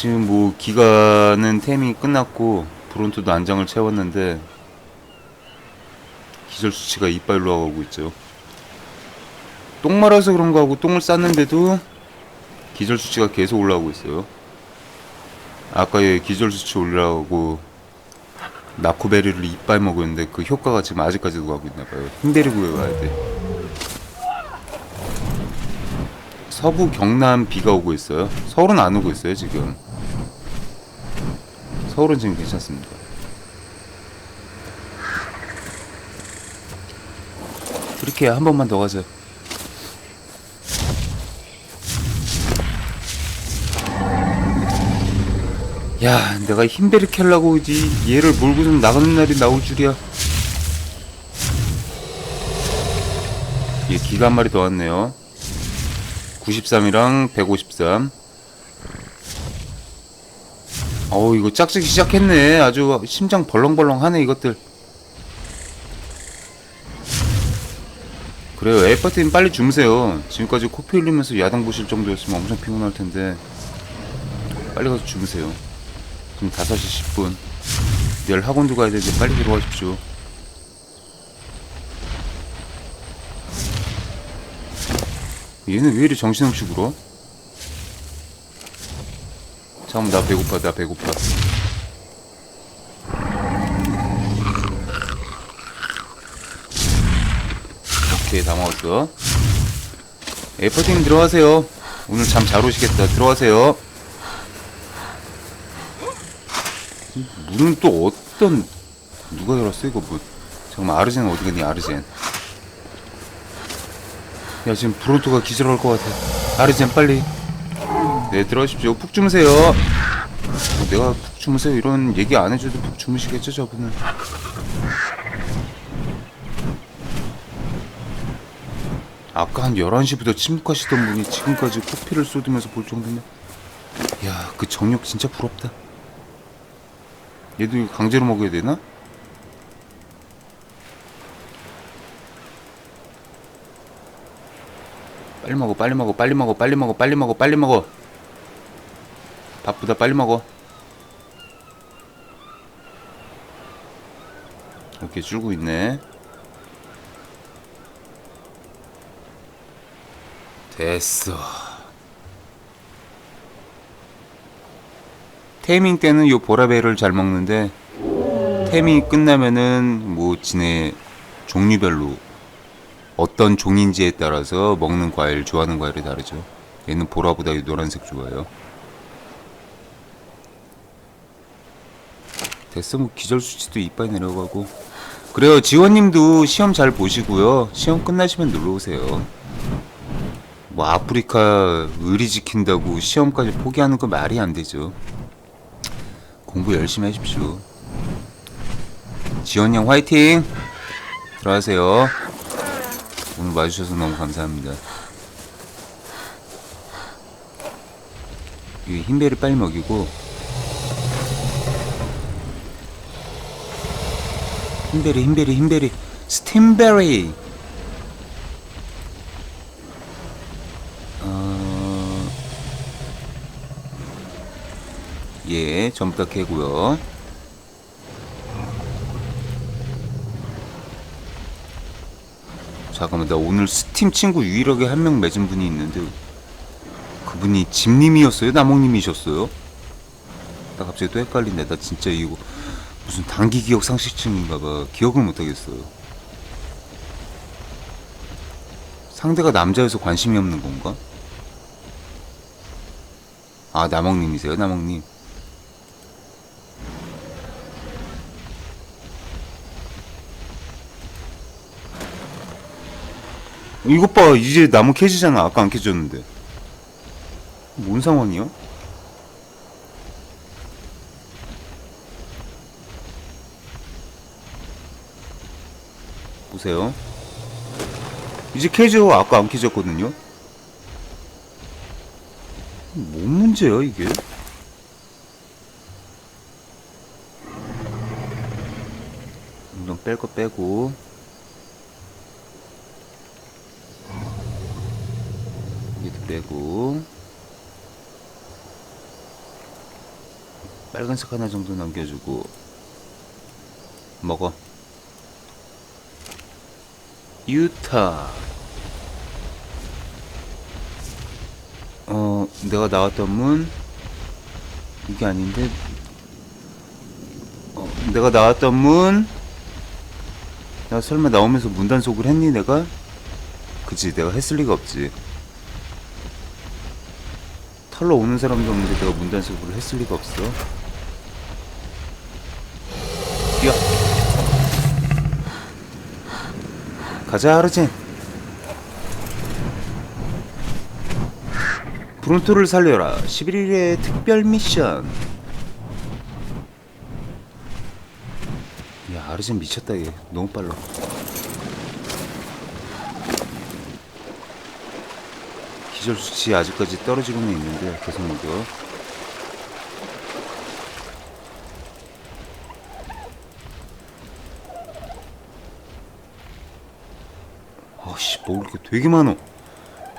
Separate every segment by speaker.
Speaker 1: 지금 뭐 기가는 템이 끝났고 브론트도 안장을 채웠는데 기절 수치가 이빨로 가고 있죠. 똥 말아서 그런가 하고 똥을 쌌는데도 기절 수치가 계속 올라오고 있어요. 아까의 기절 수치 올라오고 나코베리를 이빨 먹었는데 그 효과가 지금 아직까지도 가고 있나 봐요. 힘내리 구해가야 돼. 서부 경남 비가 오고 있어요. 서울은 안 오고 있어요 지금. 서울은 지금 괜찮습니다. 그렇게 한 번만 더 가자. 야, 내가 힘베리 캘라고 이지 얘를 몰고 좀 나가는 날이 나올 줄이야. 얘 기가 한 마리 더 왔네요. 93이랑 153. 어우, 이거 짝짝이 시작했네. 아주 심장 벌렁벌렁 하네, 이것들. 그래요. 에파트님 빨리 주무세요. 지금까지 코피 흘리면서 야당 보실 정도였으면 엄청 피곤할 텐데. 빨리 가서 주무세요. 지금 5시 10분. 내일 학원도 가야 되는데 빨리 들어가십시오. 얘는 왜 이리 정신없이 굴어? 잠깐만 나 배고파 나 배고파. 오케이 다 먹었어. 에퍼팅 들어가세요. 오늘 잠 잘 오시겠다. 들어가세요. 문은 또 어떤 누가 열었어 이거 뭐 잠깐만 아르젠 어디 갔니 아르젠? 야 지금 브론토가 기절할 것 같아. 아르젠 빨리 네 들어가십시오. 푹 주무세요. 뭐 내가 푹 주무세요. 이런 얘기 안 해줘도 푹 주무시겠죠 저분은? 아까 한 11시부터 침묵하시던 분이 지금까지 코피를 쏟으면서 볼 정도면 야 그 정력 진짜 부럽다. 얘도 강제로 먹어야 되나? 빨리 먹어 빨리 먹어 빨리 먹어 빨리 먹어 빨리 먹어 빨리 먹어 바쁘다 빨리 먹어 오케이 줄고 있네 됐어 테이밍 때는 요 보라베를 잘 먹는데 테이밍이 끝나면은 뭐 지네 종류별로 어떤 종인지에 따라서 먹는 과일 좋아하는 과일이 다르죠. 얘는 보라보다 이 노란색 좋아해요. 뭐 기절 수치도 이빨 내려가고 그래요 지원님도 시험 잘 보시고요 시험 끝나시면 놀러 오세요. 뭐 아프리카 의리 지킨다고 시험까지 포기하는 거 말이 안 되죠. 공부 열심히 하십시오. 지원 형 화이팅! 들어가세요. 오늘 와주셔서 너무 감사합니다. 이 흰배를 빨리 먹이고 흰베리 흰베리 흰베리. 스팀베리. 어... 예 전부 다 캐고요. 잠깐만 나 오늘 스팀 친구 유일하게 한 명 맺은 분이 있는데 그분이 집님이었어요? 나몽님이셨어요? 나 갑자기 또 헷갈린다. 나 진짜 이거 무슨 단기 기억 상실증인가 봐. 기억을 못 하겠어요. 상대가 남자여서 관심이 없는 건가? 아 나몽님이세요 나몽님? 이것 봐 이제 나무 캐지잖아. 아까 안 캐졌는데. 뭔 상황이야? 보세요. 이제 캐져 아까 안 캐졌거든요. 뭔 문제야 이게? 운동 뺄거 빼고. 얘도 빼고. 빨간색 하나 정도 남겨주고. 먹어 유타. 어 내가 나왔던 문? 이게 아닌데? 어 내가 나왔던 문? 내가 설마 나오면서 문단속을 했니 내가? 그치 내가 했을 리가 없지. 털러 오는 사람도 없는데 내가 문단속을 했을 리가 없어 가자 하르진 브론토를 살려라. 11일의 특별 미션. 야 아르젠 미쳤다 얘. 너무 빨라. 기절 수치 아직까지 떨어지고는 있는데 계속 먹여 아씨 먹을 게 되게 많어.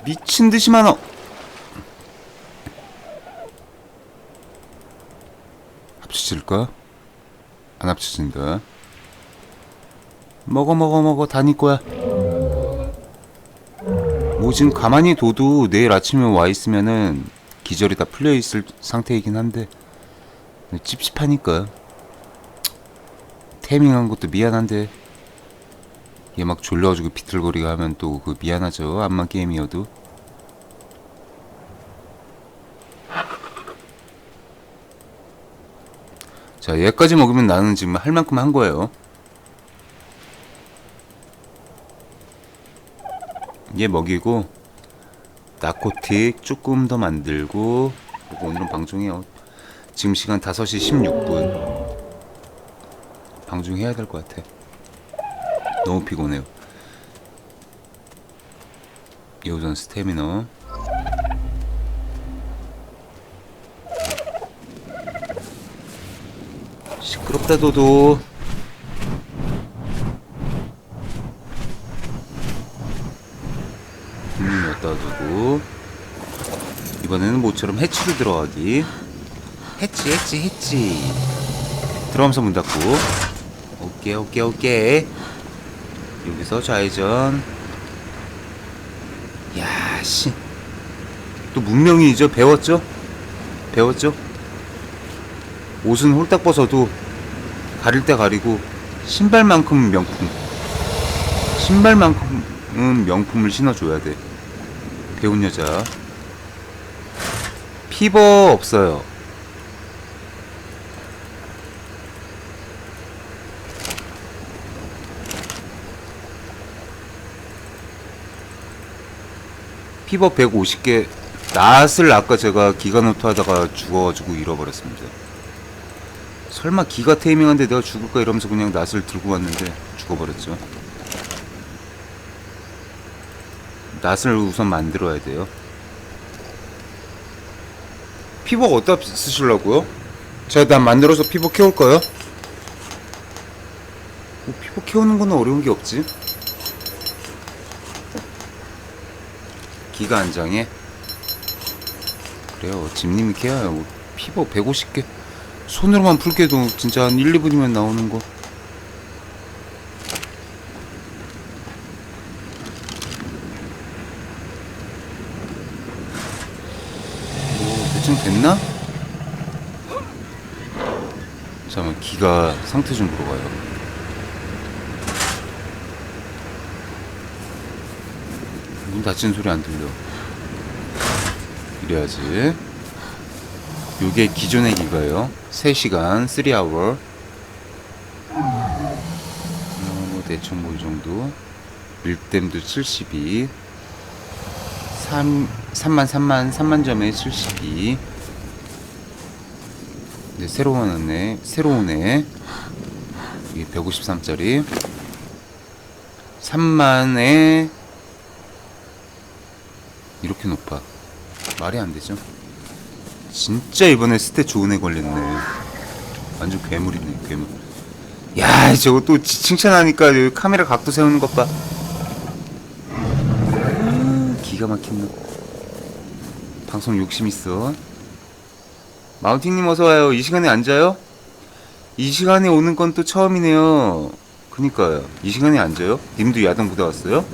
Speaker 1: 미친 듯이 많어 합쳐질까? 안 합쳐진다. 먹어 먹어 먹어. 다니 거야. 뭐 지금 가만히 둬도 내일 아침에 와 있으면은 기절이 다 풀려 있을 상태이긴 한데 찝찝하니까. 태밍한 것도 미안한데 얘 막 졸려가지고 비틀거리고 하면 또 그 미안하죠. 암만 게임이어도. 자 얘까지 먹으면 나는 지금 할 만큼 한 거예요. 얘 먹이고 나코틱 조금 더 만들고 그리고 오늘은 방송해요. 지금 시간 5시 16분. 방송해야 될 것 같아 너무 피곤해요. 여우전 스태미너. 시끄럽다 도도. 음 여기다 두고 이번에는 모처럼 해치로 들어가기. 해치 해치 해치. 들어가면서 문 닫고. 오케이 오케이 오케이 여기서 좌회전. 야씨. 또 문명이죠? 배웠죠? 배웠죠? 옷은 홀딱 벗어도 가릴 때 가리고 신발만큼은 명품. 신발만큼은 명품을 신어줘야 돼. 배운 여자. 피버 없어요 피버 150개 낫을 아까 제가 기가노트 하다가 죽어가지고 잃어버렸습니다 설마 기가 테이밍한데 내가 죽을까 이러면서 그냥 낫을 들고 왔는데 죽어버렸죠 낫을 우선 만들어야 돼요 피버 어디다 쓰시려고요? 제가 난 만들어서 피버 키울까요? 뭐 피버 키우는 건 어려운 게 없지 기가 한 장에. 그래요 집님이 키워요. 뭐 피버 150개. 손으로만 풀게도 진짜 한 1, 2분이면 나오는 거. 뭐 대충 됐나? 잠깐만 기가 상태 좀 가요 문 닫히는 소리 안 들려. 이래야지. 요게 기존의 기가예요. 3시간 3hour 어, 뭐 대충 뭐이 정도. 밀댐도 72 3, 3만 3만 3만 점에 72 네, 새로 나왔네. 새로 오네. 이게 153짜리. 3만에 이렇게 높아 말이 안 되죠 진짜 이번에 스탯 좋은 애 걸렸네 완전 괴물이네 괴물 야 저거 또 지- 칭찬하니까 카메라 각도 세우는 것봐 기가 막힌 놈 방송 욕심 있어 마운팅님 어서 와요. 이 시간에 앉아요? 이 시간에 오는 건 또 처음이네요. 그니까요. 이 시간에 앉아요? 님도 야당 보다 왔어요?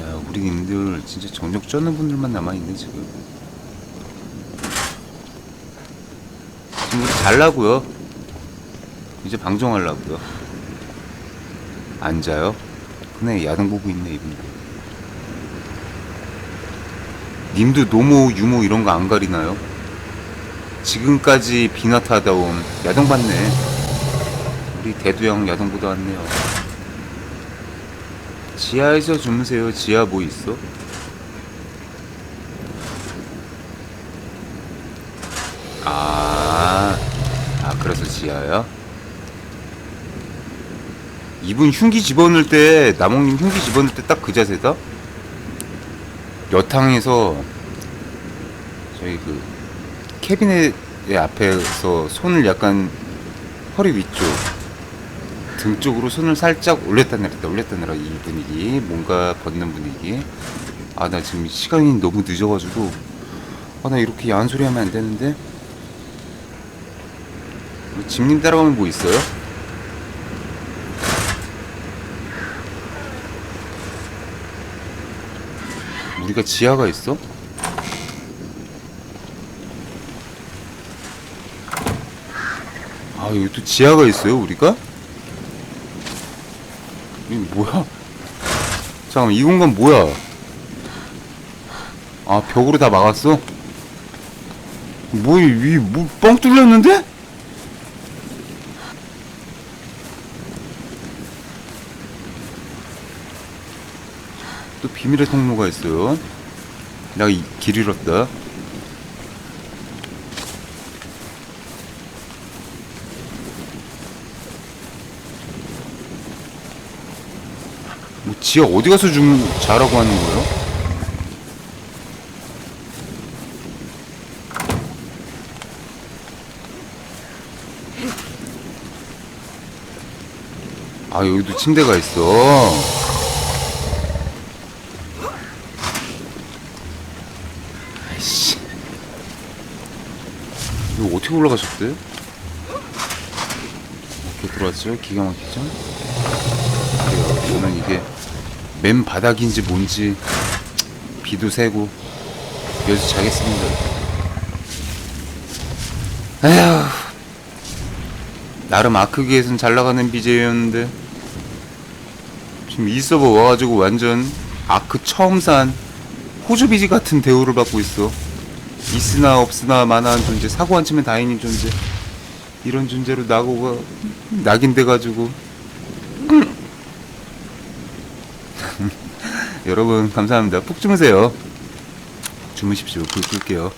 Speaker 1: 야, 우리 님들 진짜 정력 쩌는 분들만 남아있네, 지금. 지금 우리 잘라고요. 이제 방종하려고요. 앉아요? 그네 야당 보고 있네, 이분들. 님도 노모, 유모 이런 거 안 가리나요? 지금까지 비나타다 온 야동 봤네. 우리 대두형 야동보다 왔네요. 지하에서 주무세요. 지하 뭐 있어? 아, 아 그래서 지하야? 이분 흉기 집어넣을 때 나몽님 흉기 집어넣을 때 딱 그 자세다? 여탕에서 저희 그 캐비넷의 앞에서 손을 약간 허리 위쪽 등 쪽으로 손을 살짝 올렸다 내렸다 올렸다 내렸다 이 분위기 뭔가 벗는 분위기 아 나 지금 시간이 너무 늦어가지고 아 나 이렇게 야한 소리 하면 안 되는데 집님 따라가면 뭐 있어요? 우리가 지하가 있어? 아 여기 또 지하가 있어요 우리가? 이 뭐야? 잠깐만 이 공간 뭐야? 아 벽으로 다 막았어? 뭐야 위뭐뻥 뚫렸는데? 또 비밀의 통로가 있어요. 내가 이, 길 잃었다. 뭐 지하 어디 가서 좀 자라고 하는 거예요? 아 여기도 침대가 있어. 아이씨. 이거 어떻게 올라가셨대? 이렇게 들어왔어요? 기가 막히죠? 그래요. 저는 이게 맨 바닥인지 뭔지 비도 새고 여기서 자겠습니다. 에휴. 나름 아크기에선 잘 나가는 BJ였는데 지금 이 서버 와가지고 완전 아크 처음 산 호주 비지 같은 대우를 받고 있어. 있으나 없으나 마나한 존재, 사고 안 치면 다행인 존재. 이런 존재로 나고가 낙인 돼 가지고. 여러분 감사합니다. 푹 주무세요. 주무십시오. 불 끌게요.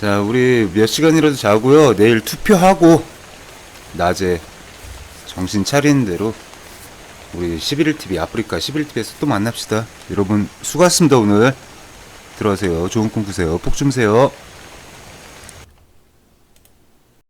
Speaker 1: 자, 우리 몇 시간이라도 자고요. 내일 투표하고 낮에 정신 차리는 대로 우리 11TV 아프리카 11TV에서 또 만납시다. 여러분 수고하셨습니다 오늘. 들어가세요. 좋은 꿈 꾸세요. 푹 주무세요.